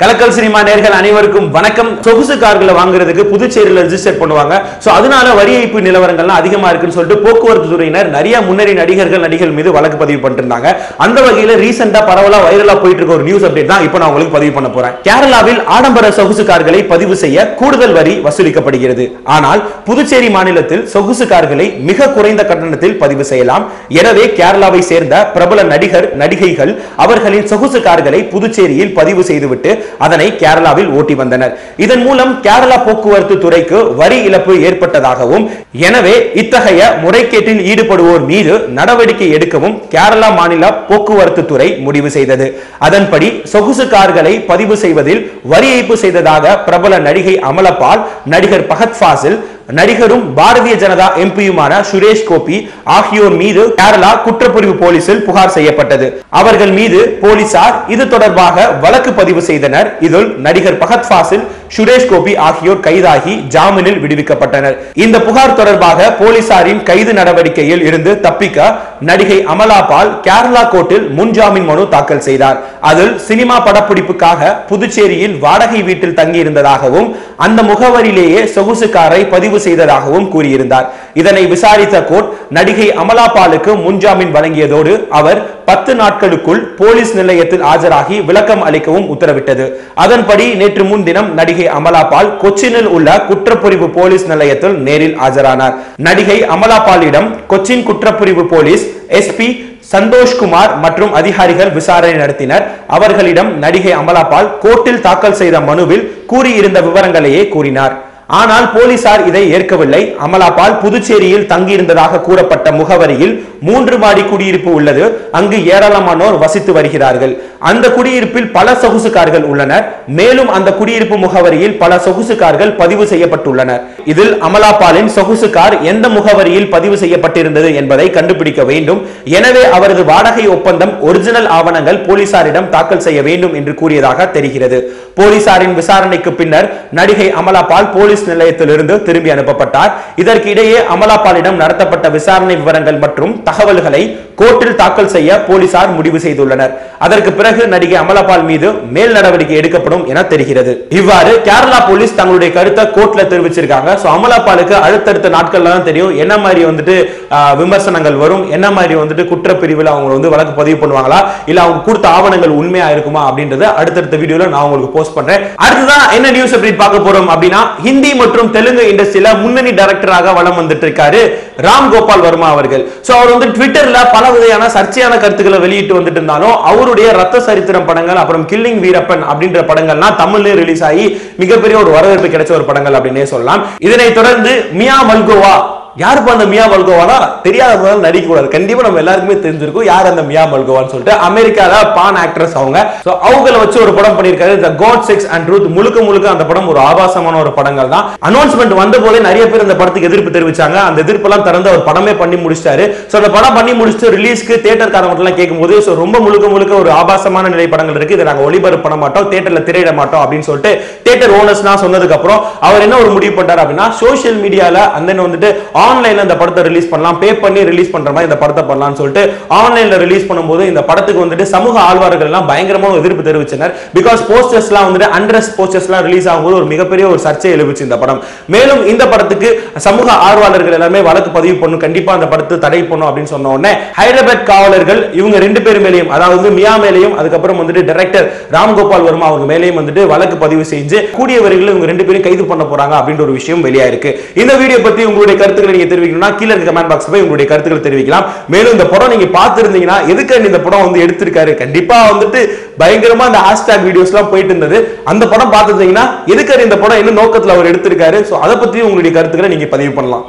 கலக்கல் cinema நேர்கள் அனைவருக்கும் வணக்கம். சொகுசு கார்களை வாங்குறதுக்கு புதுச்சேரியில் ரிஜிஸ்டர் பண்ணுவாங்க. ஸோ அதனால வரி ஏய்ப்பு நிலவரங்கள்லாம் அதிகமா இருக்குன்னு சொல்லிட்டு போக்குவரத்து துறையினர் நிறைய முன்னணி நடிகர்கள் நடிகர்கள் மீது வழக்கு பதிவு பண்ணிருந்தாங்க. அந்த வகையில் ரீசெண்டாக பரவலாக வைரலாக போயிட்டு இருக்க ஒரு நியூஸ் அப்டேட் தான் இப்போ நான் உங்களுக்கு பதிவு பண்ண போறேன். கேரளாவில் ஆடம்பர சொகுசு கார்களை பதிவு செய்ய கூடுதல் வரி வசூலிக்கப்படுகிறது. ஆனால் புதுச்சேரி மாநிலத்தில் சொகுசு கார்களை மிக குறைந்த கட்டணத்தில் பதிவு செய்யலாம். எனவே கேரளாவை சேர்ந்த பிரபல நடிகர் நடிகைகள் அவர்களின் சொகுசு கார்களை புதுச்சேரியில் பதிவு செய்துவிட்டு அதனை கேரளாவில் ஓட்டி வந்தனர். இதன் மூலம் கேரளா போக்குவரத்து துறைக்கு வரி இழப்பு ஏற்பட்டதாகவும் எனவே இத்தகைய முறைகேட்டில் ஈடுபடுவோர் மீது நடவடிக்கை எடுக்கவும் கேரளா மாநில போக்குவரத்து துறை முடிவு செய்தது. அதன்படி சொகுசு கார்களை பதிவு செய்வதில் வரி ஏய்ப்பு செய்ததாக பிரபல நடிகை அமலபால் நடிகர் பகத் ஃபாசில் நடிகரும் பாரதிய ஜனதா எம்பியுமான சுரேஷ் கோபி ஆகியோர் மீது கேரளா குற்றப்பிரிவு போலீசில் புகார் செய்யப்பட்டது. அவர்கள் மீது போலீசார் இது தொடர்பாக வழக்கு பதிவு செய்தனர். இதில் நடிகர் பகத் ஃபாசில் சுரேஷ் கோபி ஆகியோர் கைதாகி ஜாமீனில் விடுவிக்கப்பட்டனர். இந்த புகார் தொடர்பாக போலீசாரின் கைது நடவடிக்கையில் இருந்து தப்பிக்க நடிகை அமலா பால் கேரளா கோர்ட்டில் முன்ஜாமீன் மனு தாக்கல் செய்தார். அதில் சினிமா படப்பிடிப்புக்காக புதுச்சேரியில் வாடகை வீட்டில் தங்கியிருந்ததாகவும் அந்த முகவரியிலேயே சொகுசு காரை பதிவு செய்ததாகவும் கூறியிருந்தார். இதனை விசாரித்த கோர்ட் நடிகை அமலா பாலுக்கு முன்ஜாமீன் வழங்கியதோடு அவர் பத்து நாட்களுக்குள் போலீஸ் நிலையத்தில் ஆஜராகி விளக்கம் அளிக்கவும் உத்தரவிட்டது. அதன்படி நேற்று முன்தினம் நடிகை அமலா பால் கொச்சினில் உள்ள குற்றப்பிரிவு போலீஸ் நிலையத்தில் நேரில் ஆஜரானார். நடிகை அமலா பாலிடம் கொச்சின் குற்றப்பிரிவு போலீஸ் எஸ்பி சந்தோஷ்குமார் மற்றும் அதிகாரிகள் விசாரணை நடத்தினர். அவர்களிடம் நடிகை அமலாபால் கோர்ட்டில் தாக்கல் செய்த மனுவில் கூறியிருந்த விவரங்களையே கூறினார். ஆனால் போலீசார் இதை ஏற்கவில்லை. அமலாபால் புதுச்சேரியில் தங்கியிருந்ததாக கூறப்பட்ட முகவரியில் மூன்று மாடி குடியிருப்பு உள்ளது. அங்கு ஏராளமானோர் வசித்து வருகிறார்கள். அந்த குடியிருப்பில் பல சொகுசு கார்கள் உள்ளனர். மேலும் அந்த குடியிருப்பு முகவரியில் பல சொகுசு கார்கள் பதிவு செய்யப்பட்டுள்ளனர். இதில் அமலாபாலின் சொகுசு கார் எந்த முகவரியில் பதிவு செய்யப்பட்டிருந்தது என்பதை கண்டுபிடிக்க வேண்டும். எனவே அவரது வாடகை ஒப்பந்தம் ஒரிஜினல் ஆவணங்கள் போலீசாரிடம் தாக்கல் செய்ய வேண்டும் என்று கூறியதாக தெரிகிறது. போலீசாரின் விசாரணைக்கு பின்னர் நடிகை அமலாபால் போலீஸ் போலீஸ் நிலையத்திலிருந்து திரும்பி அனுப்பப்பட்டார். இதற்கு இடையே அமலாபாலிடம் நடத்தப்பட்ட விசாரணை விவரங்கள் மற்றும் தகவல்களை கோர்ட்டில் தாக்கல் செய்ய போலீசார் முடிவு செய்துள்ளனர். அதற்கு பிறகு நடிகை அமலாபால் மீது மேல் நடவடிக்கை எடுக்கப்படும் என தெரிகிறது. இவ்வாறு கேரளா போலீஸ் தங்களுடைய கருத்தை கோர்ட்ல தெரிவிச்சிருக்காங்க. சோ அமலாபாலுக்கு அடுத்தடுத்த நாட்கள்ல தான் தெரியும். என்ன மாதிரி வந்துட்டு விமர்சனங்கள் வரும்? என்ன மாதிரி வந்துட்டு குற்றப்பிரிவில் அவங்க வந்து வழக்கு பதிவு பண்ணுவாங்களா? இல்ல அவங்க கொடுத்த ஆவணங்கள் உண்மையா இருக்குமா அப்படின்றத அடுத்தடுத்த வீடியோல நான் உங்களுக்கு போஸ்ட் பண்றேன். அடுத்ததான் என்ன நியூஸ் அப்படி பார்க்க போறோம் அப்படின்னா ஹிந்தி மற்றும் தெலுங்கு இண்டஸ்ட்ரியில முன்னணி டைரக்டராக வளம் வந்துட்டு இருக்காரு ராம் கோபால் வர்மா அவர்கள். சோ அவர் வந்து ட்விட்டர்ல பல வகையான சர்ச்சையான கருத்துக்களை வெளியிட்டு வந்துட்டு இருந்தாலும் அவருடைய ரத்த சரித்திரம் படங்கள் அப்புறம் கில்லிங் வீரப்பன் அப்படின்ற படங்கள்லாம் தமிழ்ல ரிலீஸ் ஆகி மிகப்பெரிய ஒரு வரவேற்பு கிடைச்ச ஒரு படங்கள் அப்படின்னே சொல்லலாம். இதனை தொடர்ந்து மியா மல்கோவா யாருப்பா அந்த மியா மல்கோவானா? தெரியாத நடிக்க கூடாது. கண்டிப்பா நம்ம எல்லாருக்குமே தெரிஞ்சிருக்கும். யார் அந்த மியா மல்கோவான்னு சொல்லிட்டு அமெரிக்கால பான் ஆக்ட்ரஸ் அவங்க. சோ அவங்கள வச்சு ஒரு படம் பண்ணிருக்காரு the god sex and truth முழுக்க முழுக்க அந்த படம் ஒரு ஆபாசமான ஒரு படங்கள் தான். அனௌன்ஸ்மெண்ட் வந்த போதே நிறைய பேர் அந்த படத்துக்கு எதிர்ப்பு தெரிவிச்சாங்க. அந்த எதிர்ப்பெல்லாம் திறந்து அவர் படமே பண்ணி முடிச்சிட்டாரு. சோ அந்த படம் பண்ணி முடிச்சுட்டு ரிலீஸ்க்கு தியேட்டர் கேட்கும்போது சோ ரொம்ப முழுக்க முழுக்க ஒரு ஆபாசமான நிலை படங்கள் இருக்கு. இதை நாங்க ஒளிபரப்பு பண்ண மாட்டோம். தியேட்டர்ல திரையிட மாட்டோம் அப்படின்னு சொல்லிட்டு தியேட்டர் ஓனர்ஸ்லாம் சொன்னதுக்கு அப்புறம் அவர் என்ன ஒரு முடிவு பண்ணார் அப்படின்னா சோஷியல் மீடியால அந்த வந்துட்டு ஆன்லைன்ல இந்த படத்தை ரிலீஸ் பண்ணலாம். பே பண்ணி ரிலீஸ் பண்ற மாதிரி இந்த படத்தை பண்ணலாம்னு சொல்லிட்டு ஆன்லைன்ல ரிலீஸ் பண்ணும்போது இந்த படத்துக்கு வந்துட்டு சமூக ஆழ்வார்கள் எல்லாம் பயங்கரமான எதிர்ப்பு தெரிவிச்சனர். பிகாஸ் போஸ்டர்ஸ்லாம் வந்துட்டு அண்ட்ரஸ் போஸ்டர்ஸ்லாம் ரிலீஸ் ஆகும்போது ஒரு மிகப்பெரிய ஒரு சர்ச்சை எழுப்பிச்சு இந்த படம். மேலும் இந்த படத்துக்கு சமூக ஆர்வலர்கள் எல்லாமே வழக்கு பதிவு பண்ணும். கண்டிப்பா அந்த படத்தை தடை பண்ணும் அப்படின்னு சொன்ன உடனே ஹைதராபாத் காவலர்கள் இவங்க ரெண்டு பேர் மேலேயும் அதாவது மியா மேலேயும் அதுக்கப்புறம் வந்துட்டு டைரக்டர் ராம்கோபால் வர்மா அவங்க மேலேயும் வந்துட்டு வழக்கு பதிவு செஞ்சு கூடிய வரையில் இவங்க ரெண்டு பேரும் கைது பண்ண போறாங்க அப்படின்ற ஒரு விஷயம் வெளியாயிருக்கு. இந்த வீடியோ பத்தி உங்களுடைய கருத்துக்களை நீங்க தெரிவிக்கணும்னா கீழே இருக்க கமெண்ட் பாக்ஸ் போய் உங்களுடைய கருத்துக்களை தெரிவிக்கலாம். மேலும் இந்த படம் நீங்க பார்த்திருந்தீங்கன்னா எதுக்கு இந்த படம் வந்து எடுத்திருக்காரு? கண்டிப்பா வந்துட்டு பயங்கரமா அந்த ஹேஷ்டாக் வீடியோஸ் எல்லாம் போயிட்டு இருந்தது. அந்த படம் பார்த்திருந்தீங்கன்னா எதுக்கு இந்த படம் என்ன நோக்கத்துல அவர் எடுத்திருக்காரு? சோ அதை பத்தி உங்களுடைய கருத்துக்களை நீங்க பதிவு பண்ணலாம்.